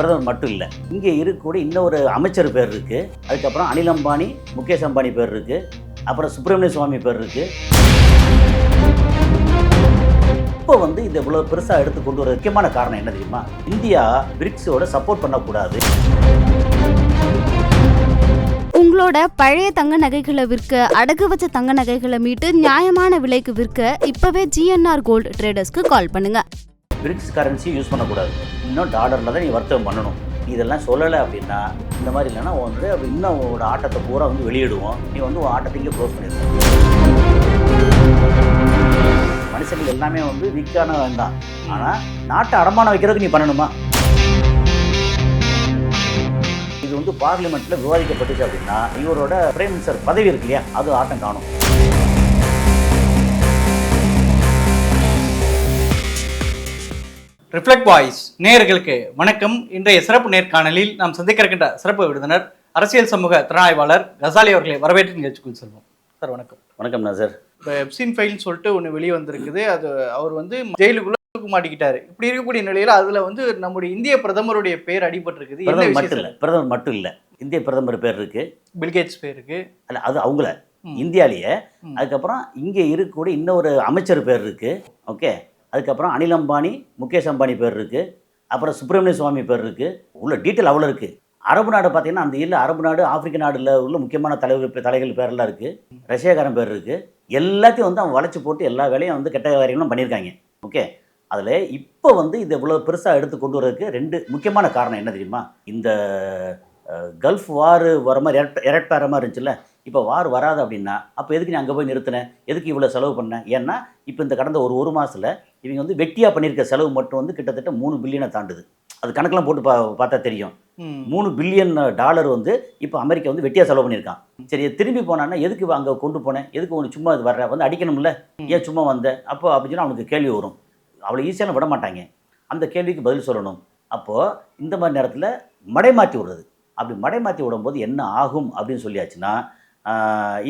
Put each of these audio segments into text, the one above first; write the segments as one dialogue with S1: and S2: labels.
S1: பிரதமர் மட்டும் இல்லை. இங்கே இருக்கக்கூடிய இன்னொரு அமைச்சர் பேர் இருக்கு. அதுக்கப்புறம் அனில் அம்பானி முகேஷ் அம்பானி பேர் இருக்கு. அப்புறம் சுப்பிரமணிய சுவாமி பேர் இருக்கு. இப்போ வந்து இதை இவ்வளோ பெருசாக எடுத்து கொண்டு வர முக்கியமான காரணம் என்ன தெரியுமா? இந்தியா பிரிக்ஸோட சப்போர்ட் பண்ணக்கூடாது.
S2: உங்களோட பழைய தங்க நகைகளை விற்க அடகு வச்ச தங்க நகைகளை மீட்டு நியாயமான விலைக்கு விற்க இப்பவே ஜிஎன்ஆர் கோல்டு ட்ரேடர்ஸ்க்கு கால் பண்ணுங்க.
S1: பிரிக்ஸ் கரன்சி யூஸ் பண்ணக்கூடாது. இன்னும் டாலரில் தான் நீ வர்த்தகம் பண்ணணும். இதெல்லாம் சொல்லலை அப்படின்னா இந்த மாதிரி இல்லைன்னா வந்து இன்னும் உங்களோட ஆட்டத்தை பூரா வந்து வெளியிடுவோம். நீ வந்து உன் ஆட்டத்தை இங்கே க்ளோஸ் பண்ணிடுவோம் மனுஷங்கள் எல்லாமே வந்து வீக்கான வேண்டாம் ஆனால் நாட்டை அடமானம் வைக்கிறதுக்கு நீ பண்ணணுமா? இது வந்து பார்லிமெண்ட்டில் விவாதிக்கப்பட்டுச்சு அப்படின்னா இவரோட பிரைம் மினிஸ்டர் பதவி இருக்கு இல்லையா? அது ஆட்டம் காணும்.
S3: ரிஃப்ளெக்ட் வாய்ஸ் நேயர்களுக்கு வணக்கம். இன்றைய சிறப்பு நேர்காணலில் நாம் சந்திக்க இருக்கின்ற சிறப்பு விருந்தினர் அரசியல் சமூக திறனாய்வாளர் கசாலி அவர்களை வரவேற்று நிகழ்ச்சிக்குள் செல்வோம். சார் வணக்கம்.
S1: வணக்கம் நசர்.
S3: இப்போ எப்சின் ஃபைல்னு சொல்லிட்டு ஒன்று வெளியே வந்திருக்குது. அது அவர் வந்து ஜெயிலுக்குள்ள மாட்டிக்கிட்டாரு. இப்படி இருக்கக்கூடிய நிலையில அதுல வந்து நம்முடைய இந்திய பிரதமருடைய பேர் அடிபட்டிருக்குது.
S1: பிரதமர் மட்டும் இல்லை பிரதமர் மட்டும் இல்லை. இந்திய பிரதமர் பேர் இருக்கு.
S3: பில்கேட்ஸ் பேருக்கு
S1: அல்ல அது அவங்கள. இந்தியாலேயே. அதுக்கப்புறம் இங்கே இருக்கக்கூடிய இன்னொரு அமைச்சர் பேர் இருக்கு. ஓகே? அதுக்கப்புறம் அனில் அம்பானி முகேஷ் அம்பானி பேர் இருக்குது அப்புறம் சுப்பிரமணிய சுவாமி பேர் இருக்குது உள்ள டீட்டெயில் அவ்வளோ இருக்குது அரபு நாடு பார்த்தீங்கன்னா அந்த இல்லை அரபு நாடு ஆப்பிரிக்க நாடுல உள்ள முக்கியமான தலைவர் தலைகள் பேரெல்லாம் இருக்குது ரஷ்யாக்காரன் பேர் இருக்குது எல்லாத்தையும் வந்து அவன் வளைச்சி போட்டு எல்லா வேலையும் வந்து கெட்ட காரியங்களும் பண்ணியிருக்காங்க. ஓகே அதில் இப்போ வந்து இது இவ்வளோ பெருசாக எடுத்து கொண்டு வரதுக்கு ரெண்டு முக்கியமான காரணம் என்ன தெரியுமா? இந்த கல்ஃப் வார் வர மாதிரி எரட் எரட்பார மாதிரி இருந்துச்சுல்ல? இப்போ வார் வராது அப்படின்னா அப்போ எதுக்கு நீ அங்கே போய் நிறுத்தின? எதுக்கு இவ்வளோ செலவு பண்ண? ஏன்னா இப்போ இந்த கடந்த ஒரு ஒரு மாதத்தில் இவங்க வந்து வெட்டியாக பண்ணியிருக்க செலவு மட்டும் வந்து கிட்டத்தட்ட மூணு பில்லியனை தாண்டுது. அது கணக்கெல்லாம் போட்டு பா பார்த்தா தெரியும். மூணு பில்லியன் டாலர் வந்து இப்போ அமெரிக்கா வந்து வெட்டியாக செலவு பண்ணியிருக்கான். சரி திரும்பி போனான்னா எதுக்கு அங்கே கொண்டு போனேன் எதுக்கு உனக்கு சும்மா இது வர்ற? வந்து அடிக்கணும்ல. ஏன் சும்மா வந்த? அப்போ அப்படின்னு அவனுக்கு கேள்வி வரும். அவ்வளோ ஈஸியான விட மாட்டாங்க. அந்த கேள்விக்கு பதில் சொல்லணும். அப்போது இந்த மாதிரி நேரத்தில் மடைமாற்றி விடுறது. அப்படி மடைமாற்றி விடும்போது என்ன ஆகும் அப்படின்னு சொல்லியாச்சுன்னா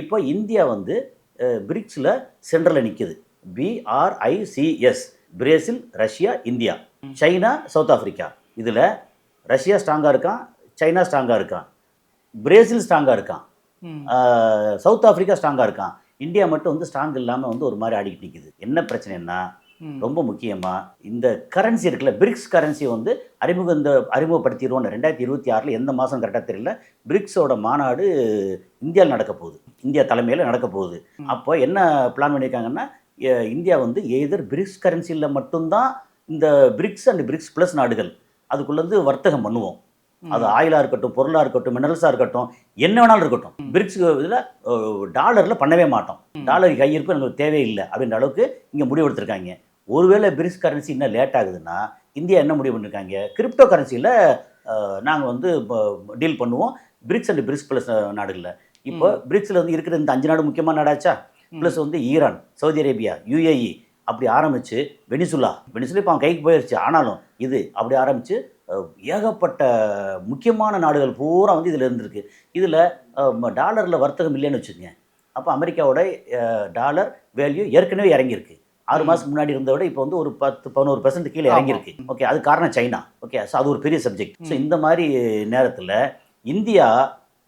S1: இப்போ இந்தியா வந்து பிரிக்ஸில் சென்டரில் நிற்குது BRICS Brazil Russia India. China South Africa இதில் ரஷ்யா ஸ்ட்ராங்காக இருக்கான் சைனா ஸ்ட்ராங்காக இருக்கான். பிரேசில் ஸ்ட்ராங்காக இருக்கான். சவுத் ஆப்பிரிக்கா ஸ்ட்ராங்காக இருக்கான். இந்தியா மட்டும் வந்து ஸ்ட்ராங் இல்லாமல் வந்து ஒரு மாதிரி ஆடிக்கிட்டு நிற்குது என்ன பிரச்சனைன்னா. ரொம்ப முக்கியமாக இந்த கரன்சி இருக்குல்ல பிரிக்ஸ் கரன்சி வந்து அறிமுக இந்த அறிமுகப்படுத்திடுவோம் ரெண்டாயிரத்தி இருபத்தி ஆறில் எந்த மாதம் கரெக்டாக தெரியல பிரிக்ஸோட மாநாடு இந்தியாவில் நடக்க போகுது. இந்தியா தலைமையில் நடக்க போகுது. அப்போ என்ன பிளான் பண்ணியிருக்காங்கன்னா இந்தியா வந்து எய்தர் பிரிக்ஸ் கரன்சியில் மட்டும்தான் இந்த பிரிக்ஸ் அண்ட் பிரிக்ஸ் ப்ளஸ் நாடுகள் அதுக்குள்ளேருந்து வர்த்தகம் பண்ணுவோம். அது ஆயிலாக இருக்கட்டும் பொருளாக இருக்கட்டும் மினரல்ஸாக இருக்கட்டும் என்ன வேணாலும் இருக்கட்டும். பிரிக்ஸ் இதில் டாலரில் பண்ணவே மாட்டோம். டாலர் கையிருப்பு எங்களுக்கு தேவையில்லை அப்படின்ற அளவுக்கு இங்கே முடிவெடுத்திருக்காங்க. ஒருவேளை பிரிக்ஸ் கரன்சி இன்னும் லேட் ஆகுதுன்னா இந்தியா என்ன முடிவு பண்ணியிருக்காங்க கிரிப்டோ கரன்சியில் நாங்கள் வந்து டீல் பண்ணுவோம். பிரிக்ஸ் அண்ட் பிரிக்ஸ் ப்ளஸ் நாடுகளில். இப்போ பிரிக்ஸில் வந்து இருக்கிற இந்த அஞ்சு நாடு முக்கியமான நாடாச்சா. ப்ளஸ் வந்து ஈரான் சவுதி அரேபியா யுஏஇ அப்படி ஆரம்பித்து வெனிசுலா. வெனிசுலா இப்போ அவன் கைக்கு போயிடுச்சு ஆனாலும் இது அப்படி ஆரம்பித்து ஏகப்பட்ட முக்கியமான நாடுகள் பூரா வந்து இதில் இருந்திருக்கு. இதில் டாலரில் வர்த்தகம் இல்லைன்னு வச்சுக்கோங்க. அப்போ அமெரிக்காவோட டாலர் வேல்யூ ஏற்கனவே இறங்கியிருக்கு. ஆறு. மாதத்துக்கு முன்னாடி இருந்ததை விட இப்போ வந்து ஒரு பத்து பதினோரு பர்சன்ட் கீழே இறங்கியிருக்கு. ஓகே அது காரணம் சைனா ஓகே ஸோ அது ஒரு பெரிய சப்ஜெக்ட் ஸோ. இந்த மாதிரி நேரத்தில் இந்தியா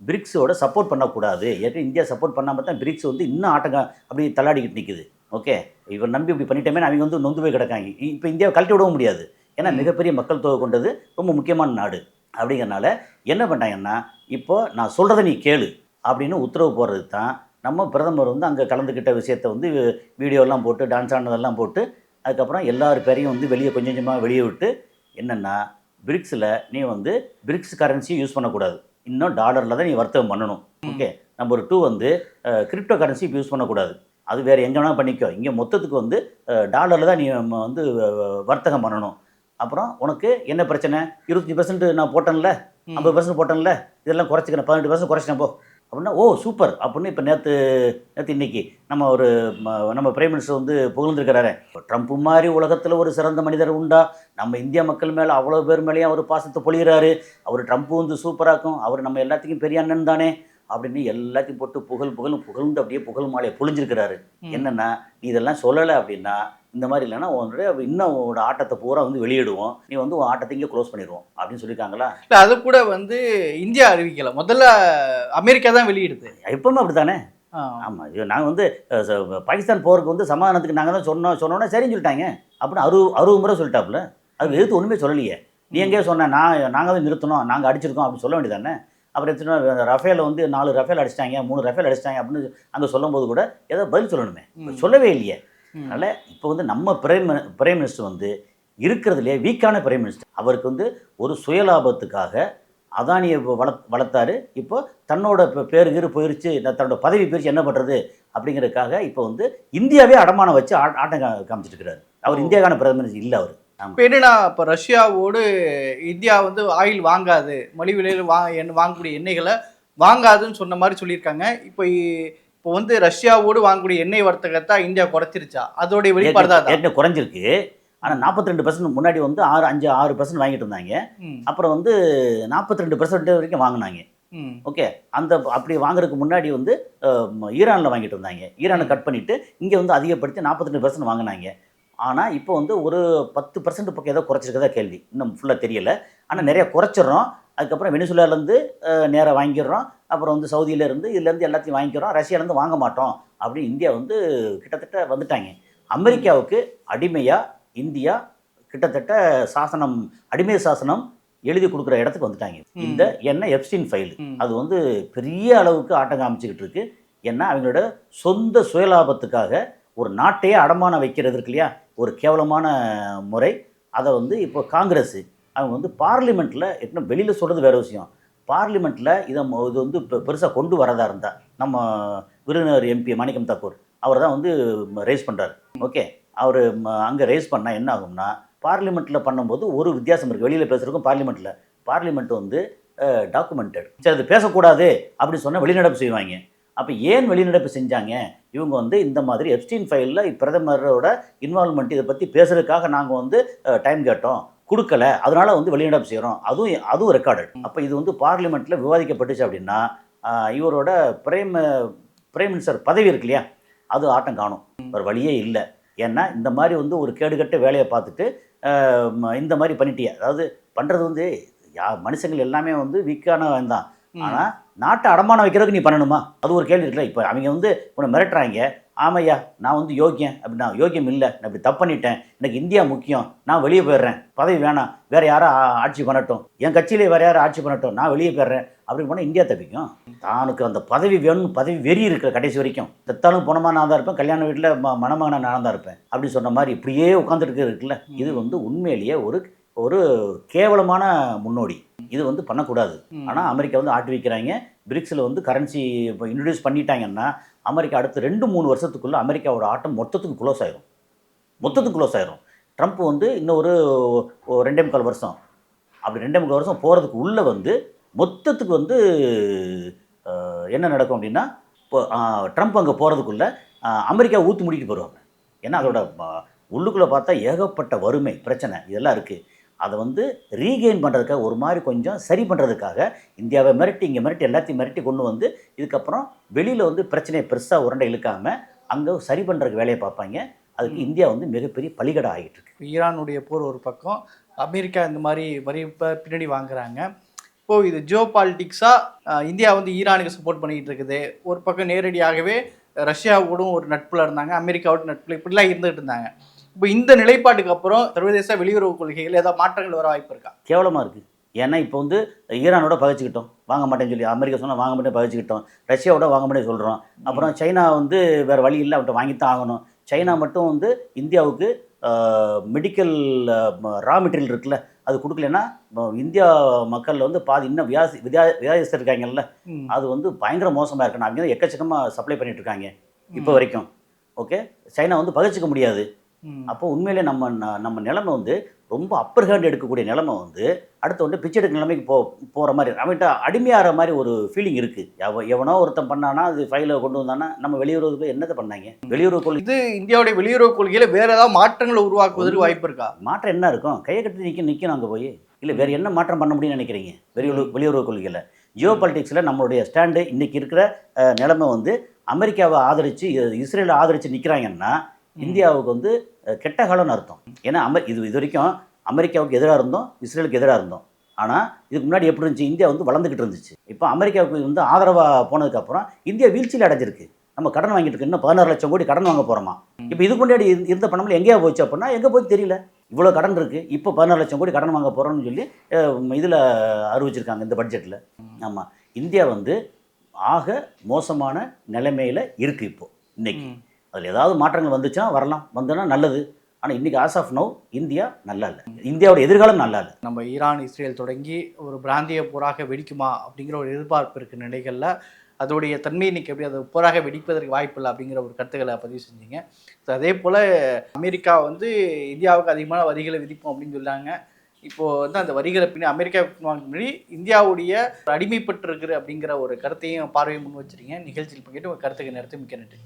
S1: பிரிக்ஸோட சப்போர்ட் பண்ணக்கூடாது ஏற்கனவே இந்தியா சப்போர்ட் பண்ணாமல் தான் பிரிக்ஸ் வந்து இன்னும் ஆட்டங்க அப்படி தள்ளாடிக்கிட்டு நிற்குது ஓகே இவர் நம்பி இப்படி பண்ணிட்டோமே அவங்க வந்து நொந்து போய் கிடக்காங்க இப்போ இந்தியாவை கழட்டி விடவும் முடியாது ஏன்னா. மிகப்பெரிய மக்கள் தொகை கொண்டது ரொம்ப முக்கியமான நாடு அப்படிங்கிறனால என்ன பண்ணிட்டாங்கன்னா இப்போ நான் சொல்கிறத நீ கேளு அப்படின்னு உத்தரவு போடுறது தான் நம்ம பிரதமர் வந்து அங்கே கலந்துக்கிட்ட விஷயத்த வந்து வீடியோலாம் போட்டு டான்ஸ் ஆனதெல்லாம் போட்டு அதுக்கப்புறம் எல்லார் பேரையும் வந்து வெளியே கொஞ்சம் கொஞ்சமாக வெளியே விட்டு என்னென்னா பிரிக்ஸில் நீ வந்து பிரிக்ஸ் கரன்சியை யூஸ் பண்ணக்கூடாது. இன்னும் டாலரில் தான் நீ வர்த்தகம் பண்ணணும். ஓகே நம்பர் டூ வந்து கிரிப்டோ கரன்சி இப்போ யூஸ் பண்ணக்கூடாது. அது வேறு எங்கே வேணால் பண்ணிக்கோ. இங்கே மொத்தத்துக்கு வந்து டாலரில் தான் நீ வந்து வர்த்தகம் பண்ணணும். அப்புறம் உனக்கு என்ன பிரச்சனை? இருபத்தஞ்சி பர்சன்ட் நான் போட்டேன்ல? ஐம்பது பர்சன்ட் போட்டேன்ல? இதெல்லாம் குறைச்சிக்கிறேன். பதினெட்டு பர்சன்ட் குறைச்சிட்டேன் போ. அப்படின்னா ஓ சூப்பர்! அப்படின்னு இப்போ நேற்று நேற்று இன்னைக்கு நம்ம ஒரு நம்ம பிரைம் மினிஸ்டர் வந்து புகழ்ந்துருக்கிறாரு. ட்ரம்ப் மாதிரி உலகத்தில் ஒரு சிறந்த மனிதர் உண்டா? நம்ம இந்திய மக்கள் மேலே அவ்வளோ பேர் மேலேயும் அவர் பாசத்தை பொழிகிறாரு அவர் ட்ரம்ப் வந்து சூப்பராக்கும் அவர் நம்ம எல்லாத்துக்கும் பெரிய அண்ணன் தானே? அப்படின்னு எல்லாத்தையும் போட்டு புகழ் புகழ் புகழ்ந்து அப்படியே புகழ் மாலையை பொழிஞ்சிருக்கிறாரு. என்னன்னா நீ இதெல்லாம் சொல்லலை அப்படின்னா இந்த மாதிரி இல்லைன்னா உன்னுடைய இன்னும் உன்னோட ஆட்டத்தை பூரா வந்து வெளியிடுவோம். நீ வந்து உன் ஆட்டத்தை இங்கே க்ளோஸ் பண்ணிடுவோம் அப்படின்னு சொல்லியிருக்காங்களா?
S3: இல்ல அது கூட வந்து இந்தியா அறிவிக்கல. முதல்ல அமெரிக்கா தான் வெளியிடுது.
S1: எப்பவுமே அப்படி தானே. ஆமாம் இது நாங்கள் வந்து பாகிஸ்தான் போருக்கு வந்து சமாதானத்துக்கு நாங்கள் தான் சொன்னோம் சொன்னோன்னே சரின்னு சொல்லிட்டாங்க. அப்படின்னு அறுபது அறுபது முறை சொல்லிட்டாப்புல. அது எதிர்த்து ஒன்றுமே சொல்லலையே. நீ எங்கேயோ சொன்ன நான் நாங்கள் தான் நிறுத்தணும் நாங்கள் அடிச்சிருக்கோம் அப்படின்னு சொல்ல வேண்டியதானே? அப்புறம் எத்தனை ரஃபேல வந்து நாலு ரஃபேல் அடிச்சிட்டாங்க மூணு ரஃபேல் அடிச்சிட்டாங்க அப்படின்னு அங்கே சொல்லும்போது கூட ஏதோ பதில் சொல்லணுமே. சொல்லவே இல்லையே. அதனால் இப்போ வந்து நம்ம பிரைம் பிரைம் மினிஸ்டர் வந்து இருக்கிறதுலே வீக்கான பிரைம் மினிஸ்டர் அவருக்கு வந்து ஒரு சுயலாபத்துக்காக அதானியை வள வளர்த்தாரு. இப்போ தன்னோட பே- பேரு கீரு போயிருச்சு தன்னோட பதவி போயிருச்சு. என்ன பண்ணுறது அப்படிங்கிறதுக்காக இப்போ வந்து இந்தியாவே அடமானம் வச்சு ஆட்டம் காமிச்சிட்டு இருக்கிறாரு அவர். இந்தியாக்கான பிரதமர் இல்லை அவர்.
S3: இப்போ என்னன்னா இப்போ ரஷ்யாவோடு இந்தியா வந்து ஆயில் வாங்காது. மலிவிலையில் வா எண்ணெய் வாங்கக்கூடிய எண்ணெய்களை வாங்காதுன்னு சொன்ன மாதிரி சொல்லியிருக்காங்க. இப்போ இப்போ வந்து ரஷ்யாவோடு வாங்கக்கூடிய எண்ணெய் வர்த்தகத்தை இந்தியா குறைச்சிருச்சா? அதோடைய வெளிப்பாடு தான்
S1: குறைஞ்சிருக்கு. ஆனால் நாற்பத்தி ரெண்டு பர்சன்ட் முன்னாடி வந்து ஆறு அஞ்சு ஆறு பர்சன்ட் வாங்கிட்டு இருந்தாங்க. அப்புறம் வந்து நாற்பத்தி ரெண்டு பர்சன்ட் வரைக்கும் வாங்கினாங்க. ஓகே. அந்த அப்படி வாங்குறதுக்கு முன்னாடி வந்து ஈரானில் வாங்கிட்டு இருந்தாங்க. ஈரானை கட் பண்ணிவிட்டு இங்கே வந்து அதிகப்படுத்தி நாற்பத்தெண்டு பர்சன்ட் வாங்கினாங்க. ஆனால் இப்போ வந்து ஒரு பத்து பர்சன்ட் பக்கம் ஏதோ குறைச்சிருக்கதா கேள்வி. இன்னும் ஃபுல்லாக தெரியல. ஆனால் நிறைய குறைச்சிடுறோம். அதுக்கப்புறம் வெனிசுலாலேருந்து நேராக வாங்கிடுறோம். அப்புறம் வந்து சவுதியிலேருந்து இதுலேருந்து எல்லாத்தையும் வாங்கிக்கிறோம் ரஷ்யாலேருந்து வாங்க மாட்டோம் அப்படின்னு இந்தியா வந்து கிட்டத்தட்ட வந்துட்டாங்க. அமெரிக்காவுக்கு அடிமையாக இந்தியா கிட்டத்தட்ட சாசனம் அடிமை சாசனம் எழுதி கொடுக்குற இடத்துக்கு வந்துட்டாங்க. இந்த என்ன எப்ஸ்டின் ஃபைல். அது வந்து பெரிய அளவுக்கு ஆட்டம் காமிச்சிக்கிட்டு இருக்கு. ஏன்னா அவங்களோட சொந்த சுயலாபத்துக்காக ஒரு நாட்டையே அடமானம் வைக்கிறது இருக்கு இல்லையா? ஒரு கேவலமான முறை. அதை வந்து இப்போ காங்கிரஸ் அவங்க வந்து பார்லிமெண்ட்டில் இன்னும் வெளியில் சொல்கிறது வேற விஷயம். பார்லிமெண்ட்டில் இதை ம- இது வந்து இப்போ பெருசாக கொண்டு வரதா இருந்தால் நம்ம விருதுநகர் எம்பி மாணிக்கம் தாக்கூர் அவர் தான் வந்து ரைஸ் பண்ணுறாரு ஓகே அவர் அங்கே ரைஸ் பண்ணால் என்ன ஆகும்னா பார்லிமெண்ட்டில் பண்ணும்போது ஒரு வித்தியாசம் இருக்குது வெளியில் பேசுகிறதுக்கும் பார்லிமெண்ட்டில் பார்லிமெண்ட் வந்து டாக்குமெண்டட் சரி அது பேசக்கூடாது அப்படின்னு சொன்னால் வெளிநடப்பு செய்வாங்க. அப்போ ஏன் வெளிநடப்பு செஞ்சாங்க? இவங்க வந்து இந்த மாதிரி எப்ஸ்டீன் ஃபைலில் பிரதமரோட இன்வால்மெண்ட் இதை பற்றி பேசுறதுக்காக நாங்கள் வந்து டைம் கேட்டோம். கொடுக்கல அதனால வந்து வெளிநடப்பு செய்கிறோம் அதுவும் அதுவும் ரெக்கார்டட் அப்போ இது வந்து பார்லிமெண்ட்டில் விவாதிக்கப்பட்டுச்சு அப்படின்னா இவரோட பிரைம் பிரைம் மினிஸ்டர் பதவி இருக்கு இல்லையா அது ஆட்டம் காணும். ஒரு வழியே இல்லை. ஏன்னா இந்த மாதிரி வந்து ஒரு கேடுகட்ட வேலையை பார்த்துட்டு இந்த மாதிரி பண்ணிட்டியே. அதாவது பண்ணுறது வந்து யா மனுஷங்கள் எல்லாமே வந்து வீக்கானவன் தான். ஆனால் நாட்டை அடமானம் வைக்கிறதுக்கு நீ பண்ணணுமா? அது ஒரு கேள்வி இருக்குல்ல. இப்போ அவங்க வந்து உன்னை மிரட்டுறாங்க. ஆமையா நான் வந்து யோக்கியம் அப்படின்னா யோக்கியம் இல்லை. நான் இப்படி தப்பு பண்ணிட்டேன். எனக்கு இந்தியா முக்கியம். நான் வெளியே போயிடுறேன். பதவி வேணாம். வேற யாரும் ஆட்சி பண்ணட்டும். என் கட்சியிலே வேற யாரும் ஆட்சி பண்ணட்டும். நான் வெளியே போயிடுறேன். அப்படி போனால் இந்தியா தப்பிக்கும். தானுக்கு அந்த பதவி வேணும். பதவி வெறி இருக்கிற கடைசி வரைக்கும். செத்தாலும் போனமா நான் தான் இருப்பேன். கல்யாண வீட்டில் மணமகனா நான் தான் இருப்பேன். அப்படி சொன்ன மாதிரி இப்படியே உட்காந்துருக்கு இருக்குல்ல. இது வந்து உண்மையிலேயே ஒரு ஒரு கேவலமான முன்னோடி. இது வந்து பண்ணக்கூடாது.
S3: ம்.
S1: ஆனால் அமெரிக்கா வந்து ஆட்டி வைக்கிறாங்க. பிரிக்ஸில் வந்து கரன்சி இப்போ இன்ட்ரடியூஸ் பண்ணிட்டாங்கன்னா அமெரிக்கா அடுத்த ரெண்டு மூணு வருஷத்துக்குள்ளே அமெரிக்காவோட ஆட்டம் மொத்தத்துக்கு க்ளோஸ் ஆயிரும். மொத்தத்துக்கு க்ளோஸ் ஆயிரும். ட்ரம்ப் வந்து இன்னும் ஒரு ரெண்டே முக்கால் வருஷம். அப்படி ரெண்டே முக்கால் வருஷம் போகிறதுக்கு உள்ளே வந்து மொத்தத்துக்கு வந்து என்ன நடக்கும் அப்படின்னா இப்போ ட்ரம்ப் அங்கே போகிறதுக்குள்ளே அமெரிக்கா ஊற்று முடிக்கிட்டு போயிடுவாங்க. ஏன்னா அதோட உள்ளுக்குள்ளே பார்த்தா ஏகப்பட்ட வறுமை பிரச்சனை இதெல்லாம் இருக்குது அதை வந்து ரீகெயின் பண்ணுறதுக்காக ஒரு மாதிரி கொஞ்சம் சரி பண்ணுறதுக்காக இந்தியாவை மிரட்டி இங்கே மிரட்டி எல்லாத்தையும் மிரட்டி கொண்டு வந்து இதுக்கப்புறம் வெளியில் வந்து பிரச்சனையை பெருசாக உருண்டை இழுக்காமல் அங்கே சரி பண்ணுறதுக்கு வேலையை பார்ப்பாங்க. அதுக்கு இந்தியா வந்து மிகப்பெரிய பலிகடை ஆகிட்டு இருக்கு.
S3: ஈரானுடைய போர் ஒரு பக்கம் அமெரிக்கா இந்த மாதிரி வரி பின்னாடி வாங்குறாங்க. இப்போ இது ஜியோ பாலிட்டிக்ஸாக இந்தியா வந்து ஈரானுக்கு சப்போர்ட் பண்ணிக்கிட்டு இருக்குது. ஒரு பக்கம் நேரடியாகவே ரஷ்யாவோடும் ஒரு நட்புல இருந்தாங்க அமெரிக்காவோட நட்புல இப்படிலாம் இருந்துகிட்டு இருந்தாங்க. இப்போ இந்த நிலைப்பாட்டுக்கு அப்புறம் சர்வதேச வெளியுறவு கொள்கைகள் ஏதாவது மாற்றங்கள் வர வாய்ப்பு இருக்கா?
S1: கேவலமாக இருக்குது ஏன்னா இப்போ வந்து ஈரானோட பகைச்சிக்கிட்டோம். வாங்க மாட்டேன்னு சொல்லி அமெரிக்கா சொன்னால் வாங்க மாட்டேன் பகைச்சிக்கிட்டோம். ரஷ்யாவோட வாங்க மாட்டேன்னு சொல்கிறோம் அப்புறம் சைனா வந்து வேறு வழி இல்லை அவட்ட வாங்கித்தான் ஆகணும். சைனா மட்டும் வந்து இந்தியாவுக்கு மெடிக்கல் ரா மெட்டீரியல் இருக்குல்ல அது கொடுக்கலன்னா இந்தியா மக்களில் வந்து பாதி இன்னும் வியாசி விதா வியாதிஸ்தர் இருக்காங்கல்ல. அது வந்து பயங்கர மோசமாக இருக்கு. அவங்க தான் எக்கச்சக்கமாக சப்ளை பண்ணிட்டு இருக்காங்க. இப்போ வரைக்கும். ஓகே சைனா வந்து பகைச்சிக்க முடியாது. அப்போ உண்மையிலே நம்ம நம்ம நிலைமை வந்து ரொம்ப அப்பர் ஹேண்ட் எடுக்கக்கூடிய நிலைமை வந்து அடுத்து வந்து பிச்சை எடுக்க நிலைமைக்கு போ போகிற மாதிரி அவன்கிட்ட அடிமையாகிற மாதிரி ஒரு ஃபீலிங் இருக்குது எவ எவனோ ஒருத்தன் பண்ணானா அது ஃபைலை கொண்டு வந்தானா நம்ம வெளியுறவுக்கு என்னத்தை பண்ணாங்க? வெளியுறவு கொள்கை
S3: இது இந்தியாவுடைய வெளியுறவு கொள்கையில வேற ஏதாவது மாற்றங்களை உருவாக்குவதற்கு வாய்ப்பு இருக்கா?
S1: மாற்றம் என்ன இருக்கும்? கையை கட்டி நிற்க நிற்கணும் அங்கே போய். இல்லை வேறு என்ன மாற்றம் பண்ண முடியும்னு நினைக்கிறீங்க? வெளியுறவு வெளியுறவு கொள்கையில். ஜியோ பாலிட்டிக்ஸில் நம்மளுடைய ஸ்டாண்டு இன்றைக்கி இருக்கிற நிலைமை வந்து அமெரிக்காவை ஆதரித்து இஸ்ரேலை ஆதரித்து நிற்கிறாங்கன்னா இந்தியாவுக்கு வந்து கெட்ட காலம்னு அர்த்தம். ஏன்னா அமெ இது இது வரைக்கும் அமெரிக்காவுக்கு எதிராக இருந்தோம் இஸ்ரேலுக்கு எதிராக இருந்தோம். ஆனால் இதுக்கு முன்னாடி எப்படி இருந்துச்சு? இந்தியா வந்து வளர்ந்துக்கிட்டு இருந்துச்சு. இப்போ அமெரிக்காவுக்கு வந்து ஆதரவாக போனதுக்கப்புறம் இந்தியா வீழ்ச்சியில் அடைஞ்சிருக்கு. நம்ம கடன் வாங்கிட்டு இருக்கு இன்னும் பதினாறு லட்சம் கோடி கடன் வாங்க போகிறோமா இப்போ இதுக்கு முன்னாடி இருந்த- பணம்ல எங்கேயா போச்சு அப்படின்னா எங்கே போய் தெரியல. இவ்வளோ கடன் இருக்குது இப்போ பதினாறு லட்சம் கோடி கடன் வாங்க போகிறோம்னு சொல்லி இதில் அறிவிச்சிருக்காங்க இந்த பட்ஜெட்டில் ஆமாம் இந்தியா வந்து ஆக மோசமான நிலைமையில் இருக்குது இப்போ இன்னைக்கு.
S3: ம்.
S1: அதில் ஏதாவது மாற்றங்கள் வந்துச்சுன்னா வரலாம். வந்தோன்னா நல்லது. ஆனால் இன்றைக்கி ஆஸ் ஆஃப் நோ இந்தியா நல்லா இல்லை இந்தியாவோட எதிர்காலம் நல்லா இல்லை
S3: நம்ம ஈரான் இஸ்ரேல் தொடங்கி ஒரு பிராந்திய போராக வெடிக்குமா அப்படிங்கிற ஒரு எதிர்பார்ப்பு இருக்குது நிலைகளில். அதோடைய தன்மை இன்றைக்கி எப்படி அது போராக வெடிப்பதற்கு வாய்ப்பு இல்லை அப்படிங்கிற ஒரு கருத்துக்களை பதிவு செஞ்சீங்க. ஸோ அதே போல் அமெரிக்கா வந்து இந்தியாவுக்கு அதிகமான வரிகளை விதிப்போம் அப்படின்னு சொன்னாங்க இப்போது வந்து அந்த வரிகளை பின்னாடி அமெரிக்கா முன்னாடி இந்தியாவுடைய அடிமைப்பட்டிருக்குது அப்படிங்கிற ஒரு கருத்தையும் பார்வையை முன் வச்சிருக்கீங்க. நிகழ்ச்சியில் பங்கிட்டு ஒரு கருத்துக்கு நேரத்தை மிக்க நன்றி.